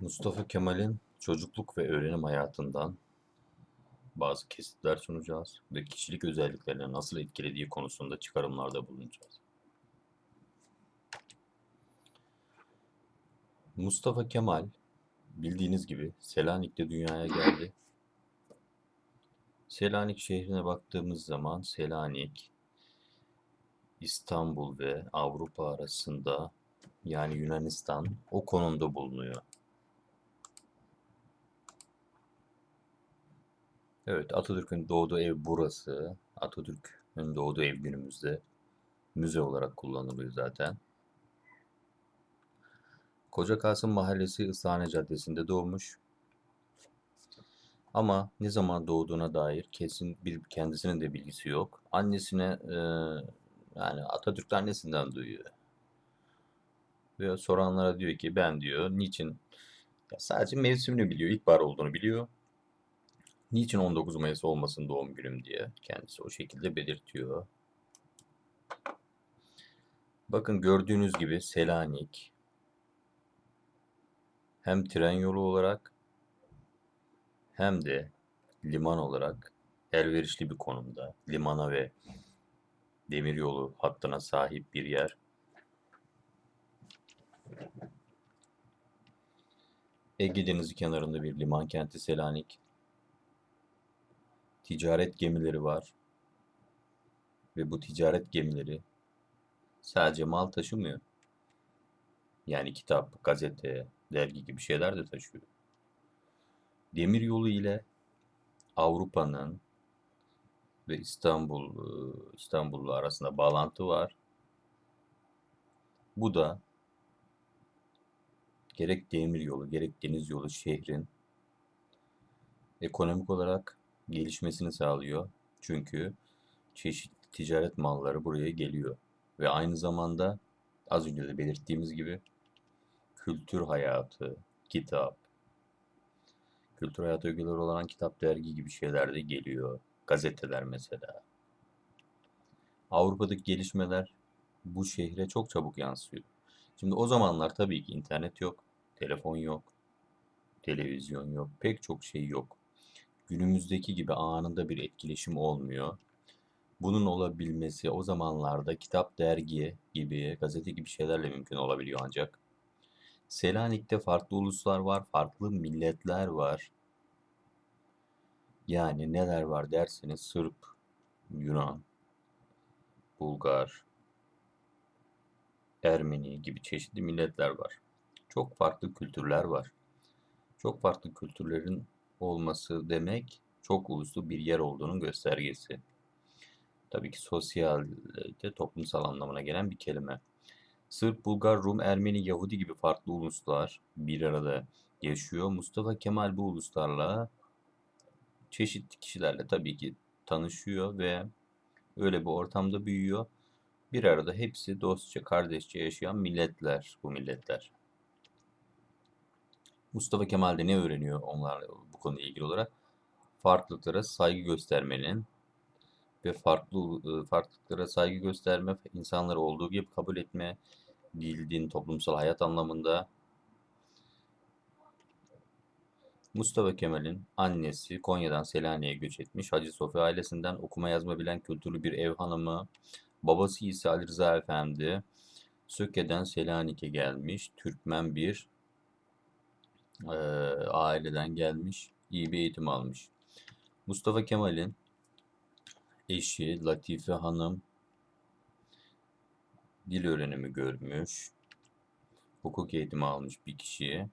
Mustafa Kemal'in çocukluk ve öğrenim hayatından bazı kesitler sunacağız ve kişilik özelliklerine nasıl etkilediği konusunda çıkarımlarda bulunacağız. Mustafa Kemal bildiğiniz gibi Selanik'te dünyaya geldi. Selanik şehrine baktığımız zaman Selanik İstanbul ve Avrupa arasında yani Yunanistan o konumda bulunuyor. Evet, Atatürk'ün doğduğu ev burası. Atatürk'ün doğduğu ev günümüzde müze olarak kullanılıyor zaten. Koca Kasım Mahallesi Isahane Caddesi'nde doğmuş. Ama ne zaman doğduğuna dair kesin bir kendisinin de bilgisi yok. Annesine e, yani Atatürk annesinden duyuyor. Ve soranlara diyor ki ben diyor niçin ya sadece mevsimini biliyor, ilkbahar olduğunu biliyor. Niçin 19 Mayıs olmasın doğum günüm diye kendisi o şekilde belirtiyor. Bakın gördüğünüz gibi Selanik hem tren yolu olarak hem de liman olarak elverişli bir konumda. Limana ve demiryolu hattına sahip bir yer. Ege Denizi kenarında bir liman kenti Selanik ticaret gemileri var. Ve bu ticaret gemileri sadece mal taşımıyor. Yani kitap, gazete, dergi gibi şeyler de taşıyor. Demir yolu ile Avrupa'nın ve İstanbul İstanbul'la arasında bağlantı var. Bu da gerek demir yolu gerek deniz yolu şehrin ekonomik olarak gelişmesini sağlıyor. Çünkü çeşitli ticaret malları buraya geliyor. Ve aynı zamanda az önce de belirttiğimiz gibi kültür hayatı, kitap, kültür hayatı ögeleri olan kitap, dergi gibi şeyler de geliyor. Gazeteler mesela. Avrupa'daki gelişmeler bu şehre çok çabuk yansıyor. Şimdi o zamanlar tabii ki internet yok, telefon yok, televizyon yok, pek çok şey yok günümüzdeki gibi anında bir etkileşim olmuyor. Bunun olabilmesi o zamanlarda kitap, dergi gibi, gazete gibi şeylerle mümkün olabiliyor ancak. Selanik'te farklı uluslar var, farklı milletler var. Yani neler var derseniz Sırp, Yunan, Bulgar, Ermeni gibi çeşitli milletler var. Çok farklı kültürler var. Çok farklı kültürlerin olması demek çok uluslu bir yer olduğunun göstergesi. Tabii ki sosyal de toplumsal anlamına gelen bir kelime. Sırp, Bulgar, Rum, Ermeni, Yahudi gibi farklı uluslar bir arada yaşıyor. Mustafa Kemal bu uluslarla çeşitli kişilerle tabii ki tanışıyor ve öyle bir ortamda büyüyor. Bir arada hepsi dostça, kardeşçe yaşayan milletler bu milletler. Mustafa Kemal de ne öğreniyor onlarla bu konuyla ilgili olarak? Farklılıklara saygı göstermenin ve farklı ıı, farklılıklara saygı gösterme, insanları olduğu gibi kabul etme, dil, toplumsal hayat anlamında. Mustafa Kemal'in annesi Konya'dan Selanik'e göç etmiş. Hacı Sofya ailesinden okuma yazma bilen kültürlü bir ev hanımı. Babası ise Ali Rıza Efendi. Söke'den Selanik'e gelmiş. Türkmen bir e, aileden gelmiş, iyi bir eğitim almış. Mustafa Kemal'in eşi Latife Hanım dil öğrenimi görmüş, hukuk eğitimi almış bir kişiye.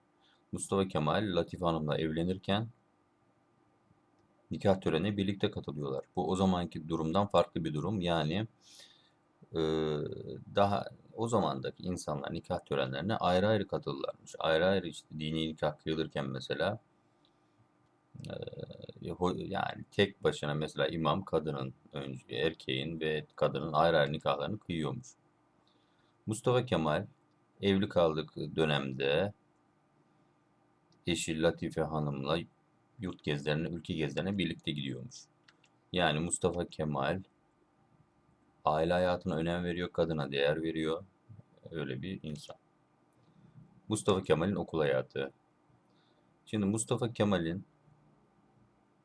Mustafa Kemal Latife Hanım'la evlenirken nikah törenine birlikte katılıyorlar. Bu o zamanki durumdan farklı bir durum. Yani daha o zamandaki insanlar nikah törenlerine ayrı ayrı katılırlarmış. Ayrı ayrı işte dini nikah kıyılırken mesela yani tek başına mesela imam kadının önce erkeğin ve kadının ayrı ayrı nikahlarını kıyıyormuş. Mustafa Kemal evli kaldık dönemde eşi Latife Hanım'la yurt gezilerine, ülke gezilerine birlikte gidiyormuş. Yani Mustafa Kemal aile hayatına önem veriyor, kadına değer veriyor. Öyle bir insan. Mustafa Kemal'in okul hayatı. Şimdi Mustafa Kemal'in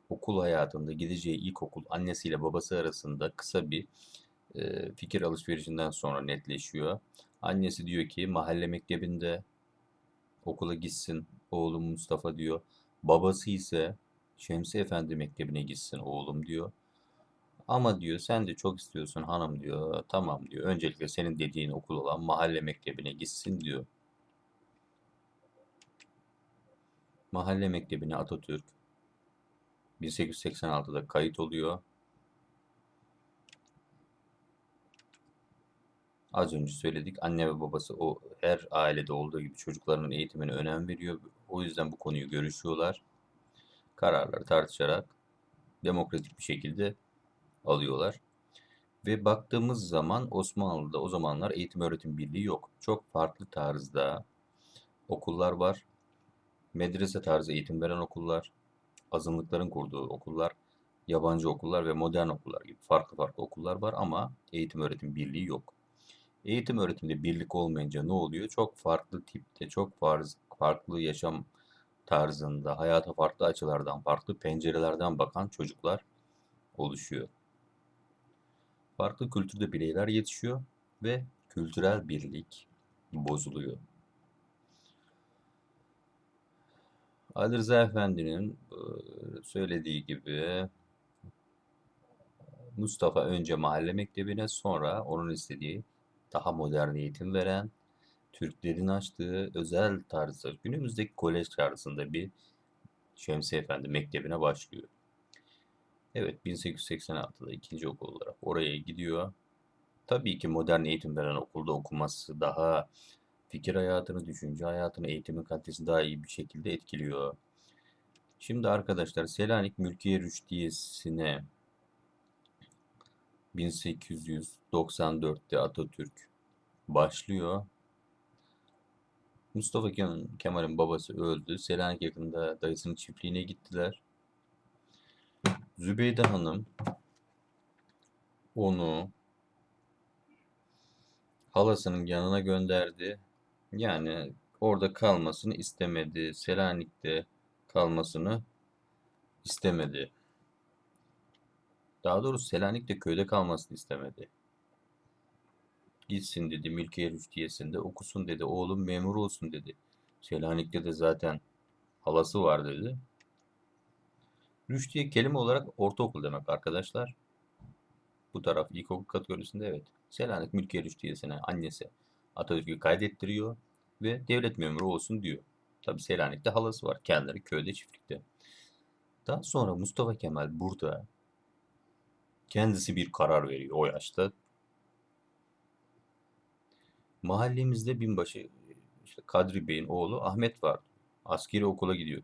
okul hayatında gideceği ilkokul annesiyle babası arasında kısa bir e, fikir alışverişinden sonra netleşiyor. Annesi diyor ki mahalle mektebinde okula gitsin oğlum Mustafa diyor. Babası ise Şemsi Efendi mektebine gitsin oğlum diyor. Ama diyor sen de çok istiyorsun hanım diyor. Tamam diyor. Öncelikle senin dediğin okul olan mahalle mektebine gitsin diyor. Mahalle mektebine Atatürk 1886'da kayıt oluyor. Az önce söyledik. Anne ve babası o her ailede olduğu gibi çocuklarının eğitimine önem veriyor. O yüzden bu konuyu görüşüyorlar. Kararları tartışarak demokratik bir şekilde alıyorlar. Ve baktığımız zaman Osmanlı'da o zamanlar eğitim öğretim birliği yok. Çok farklı tarzda okullar var. Medrese tarzı eğitim veren okullar, azınlıkların kurduğu okullar, yabancı okullar ve modern okullar gibi farklı farklı okullar var ama eğitim öğretim birliği yok. Eğitim öğretimde birlik olmayınca ne oluyor? Çok farklı tipte, çok farklı yaşam tarzında, hayata farklı açılardan, farklı pencerelerden bakan çocuklar oluşuyor. Farklı kültürde bireyler yetişiyor ve kültürel birlik bozuluyor. Ali Rıza Efendi'nin e, söylediği gibi Mustafa önce mahalle mektebine sonra onun istediği daha modern eğitim veren, Türklerin açtığı özel tarzda günümüzdeki kolej tarzında bir Şemsi Efendi mektebine başlıyor. Evet 1886'da ikinci okul olarak oraya gidiyor. Tabii ki modern eğitim veren okulda okuması daha fikir hayatını, düşünce hayatını, eğitimin kalitesini daha iyi bir şekilde etkiliyor. Şimdi arkadaşlar Selanik Mülkiye Rüştiyesi'ne 1894'te Atatürk başlıyor. Mustafa Kemal'in babası öldü. Selanik yakında dayısının çiftliğine gittiler. Zübeyde Hanım onu halasının yanına gönderdi. Yani orada kalmasını istemedi. Selanik'te kalmasını istemedi. Daha doğrusu Selanik'te köyde kalmasını istemedi. Gitsin dedi Mülkiye Rüştiyesi'nde okusun dedi. Oğlum memur olsun dedi. Selanik'te de zaten halası var dedi. Rüştiye kelime olarak ortaokul demek arkadaşlar. Bu taraf ilkokul kategorisinde evet. Selanik Mülkiye Rüştiyesi'ne annesi Atatürk'ü kaydettiriyor ve devlet memuru olsun diyor. Tabi Selanik'te halası var. Kendileri köyde çiftlikte. Daha sonra Mustafa Kemal burada kendisi bir karar veriyor o yaşta. Mahallemizde binbaşı işte Kadri Bey'in oğlu Ahmet var. Askeri okula gidiyor.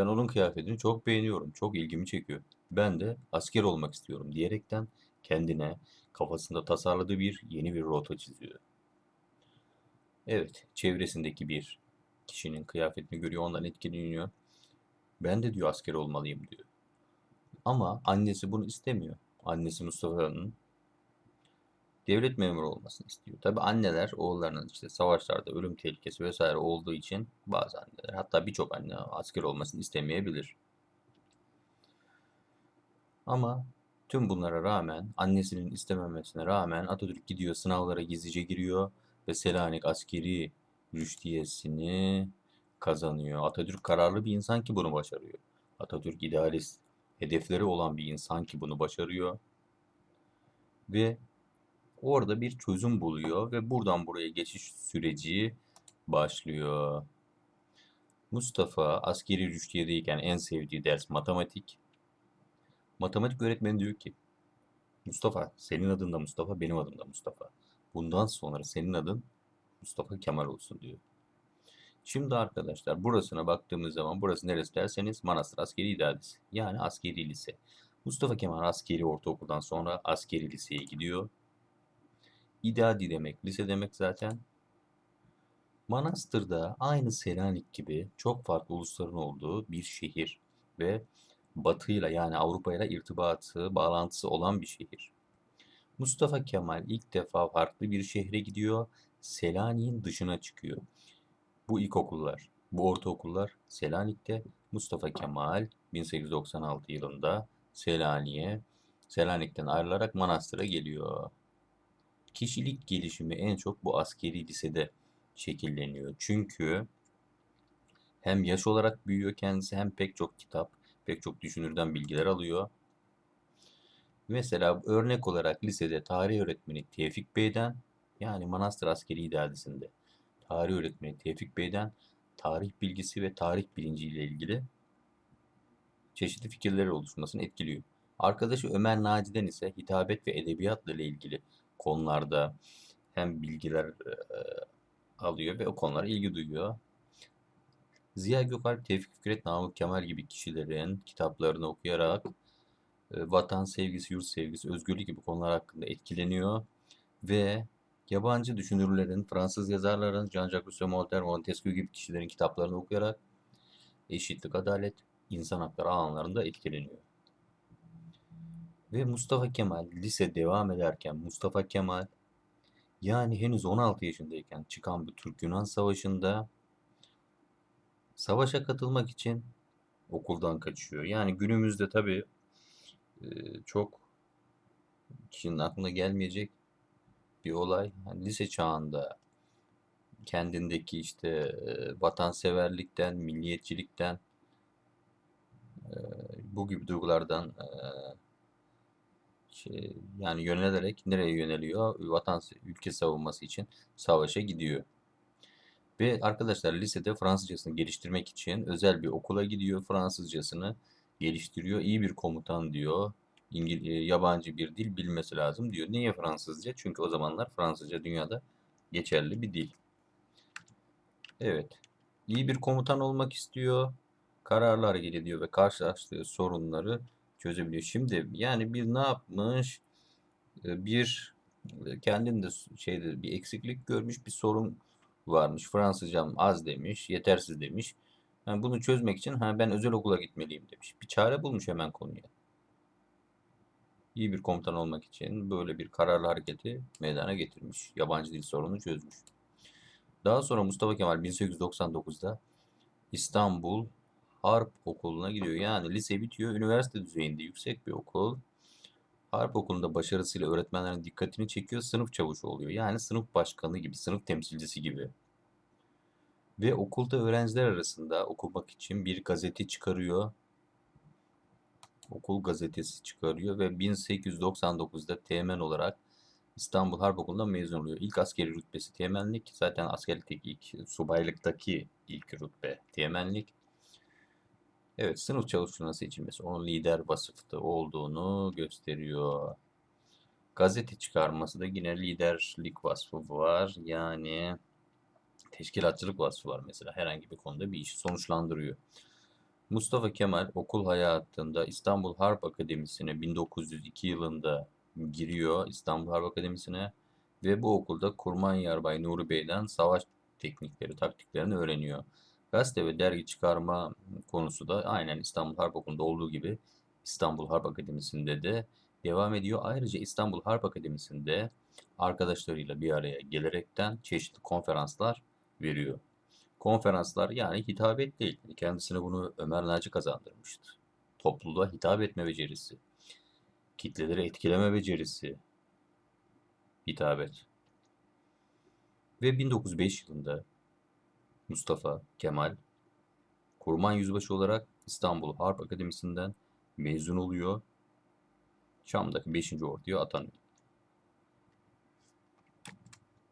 Ben onun kıyafetini çok beğeniyorum. Çok ilgimi çekiyor. Ben de asker olmak istiyorum diyerekten kendine kafasında tasarladığı bir yeni bir rota çiziyor. Evet, çevresindeki bir kişinin kıyafetini görüyor, ondan etkileniyor. Ben de diyor asker olmalıyım diyor. Ama annesi bunu istemiyor. Annesi Mustafa'nın devlet memuru olmasını istiyor. Tabi anneler oğullarının işte savaşlarda ölüm tehlikesi vesaire olduğu için bazı anneler hatta birçok anne asker olmasını istemeyebilir. Ama tüm bunlara rağmen annesinin istememesine rağmen Atatürk gidiyor sınavlara gizlice giriyor ve Selanik askeri rüştiyesini kazanıyor. Atatürk kararlı bir insan ki bunu başarıyor. Atatürk idealist, hedefleri olan bir insan ki bunu başarıyor. Ve orada bir çözüm buluyor ve buradan buraya geçiş süreci başlıyor. Mustafa askeri rüştiyedeyken en sevdiği ders matematik. Matematik öğretmeni diyor ki Mustafa, senin adın da Mustafa, benim adım da Mustafa. Bundan sonra senin adın Mustafa Kemal olsun diyor. Şimdi arkadaşlar burasına baktığımız zaman burası neresi derseniz Manastır Askeri İdaresi. Yani askeri lise. Mustafa Kemal askeri ortaokuldan sonra askeri liseye gidiyor. İdadi demek lise demek zaten. Manastır'da aynı Selanik gibi çok farklı ulusların olduğu bir şehir ve batıyla yani Avrupa ile irtibatı, bağlantısı olan bir şehir. Mustafa Kemal ilk defa farklı bir şehre gidiyor. Selanik'in dışına çıkıyor. Bu ilkokullar Bu ortaokullar Selanik'te Mustafa Kemal 1896 yılında Selanik'e Selanik'ten ayrılarak Manastır'a geliyor. Kişilik gelişimi en çok bu askeri lisede şekilleniyor. Çünkü hem yaş olarak büyüyor kendisi hem pek çok kitap, pek çok düşünürden bilgiler alıyor. Mesela örnek olarak lisede tarih öğretmeni Tevfik Bey'den yani Manastır Askeri İdaresi'nde tarih öğretmeni Tevfik Bey'den tarih bilgisi ve tarih bilinci ile ilgili çeşitli fikirler oluşmasını etkiliyor. Arkadaşı Ömer Naci'den ise hitabet ve edebiyatla ile ilgili konularda hem bilgiler e, alıyor ve o konulara ilgi duyuyor. Ziya Gökalp, Tevfik Fikret, Namık Kemal gibi kişilerin kitaplarını okuyarak e, vatan sevgisi, yurt sevgisi, özgürlük gibi konular hakkında etkileniyor ve yabancı düşünürlerin, Fransız yazarların, Jean-Jacques Rousseau, Voltaire, Montesquieu gibi kişilerin kitaplarını okuyarak eşitlik, adalet, insan hakları alanlarında etkileniyor. Ve Mustafa Kemal lise devam ederken Mustafa Kemal yani henüz 16 yaşındayken çıkan bu Türk-Yunan Savaşı'nda savaşa katılmak için okuldan kaçıyor. Yani günümüzde tabii e, çok kişinin aklına gelmeyecek bir olay. Yani lise çağında kendindeki işte e, vatanseverlikten, milliyetçilikten e, bu gibi duygulardan şey, yani yönelerek nereye yöneliyor? Vatan ülke savunması için savaşa gidiyor. Ve arkadaşlar lisede Fransızcasını geliştirmek için özel bir okula gidiyor. Fransızcasını geliştiriyor. İyi bir komutan diyor. İngil e, yabancı bir dil bilmesi lazım diyor. Niye Fransızca? Çünkü o zamanlar Fransızca dünyada geçerli bir dil. Evet. İyi bir komutan olmak istiyor. Kararlar geliyor ve karşılaştığı sorunları çözebiliyor. Şimdi yani bir ne yapmış? E, bir e, kendinde şeyde bir eksiklik görmüş, bir sorun varmış. Fransızcam az demiş, yetersiz demiş. Yani bunu çözmek için ha ben özel okula gitmeliyim demiş. Bir çare bulmuş hemen konuya. İyi bir komutan olmak için böyle bir kararlı hareketi meydana getirmiş. Yabancı dil sorununu çözmüş. Daha sonra Mustafa Kemal 1899'da İstanbul Harp Okulu'na gidiyor. Yani lise bitiyor, üniversite düzeyinde yüksek bir okul. Harp Okulu'nda başarısıyla öğretmenlerin dikkatini çekiyor, sınıf çavuşu oluyor. Yani sınıf başkanı gibi, sınıf temsilcisi gibi. Ve okulda öğrenciler arasında okumak için bir gazete çıkarıyor. Okul gazetesi çıkarıyor ve 1899'da teğmen olarak İstanbul Harp Okulu'ndan mezun oluyor. İlk askeri rütbesi teğmenlik. Zaten askerlikteki ilk, subaylıktaki ilk rütbe teğmenlik. Evet, sınıf çavuşluğuna seçilmesi onun lider vasıfta olduğunu gösteriyor. Gazete çıkarması da yine liderlik vasfı var. Yani teşkilatçılık vasfı var mesela. Herhangi bir konuda bir işi sonuçlandırıyor. Mustafa Kemal okul hayatında İstanbul Harp Akademisi'ne 1902 yılında giriyor. İstanbul Harp Akademisi'ne ve bu okulda Kurman Yarbay Nuri Bey'den savaş teknikleri, taktiklerini öğreniyor. Gazete ve dergi çıkarma konusu da aynen İstanbul Harp Okulu'nda olduğu gibi İstanbul Harp Akademisi'nde de devam ediyor. Ayrıca İstanbul Harp Akademisi'nde arkadaşlarıyla bir araya gelerekten çeşitli konferanslar veriyor. Konferanslar yani hitabet değil. Kendisine bunu Ömer Naci kazandırmıştı. Topluluğa hitap etme becerisi, kitleleri etkileme becerisi, hitabet. Ve 1905 yılında Mustafa Kemal Kurman Yüzbaşı olarak İstanbul Harp Akademisi'nden mezun oluyor. Şam'daki 5. orduya atanıyor.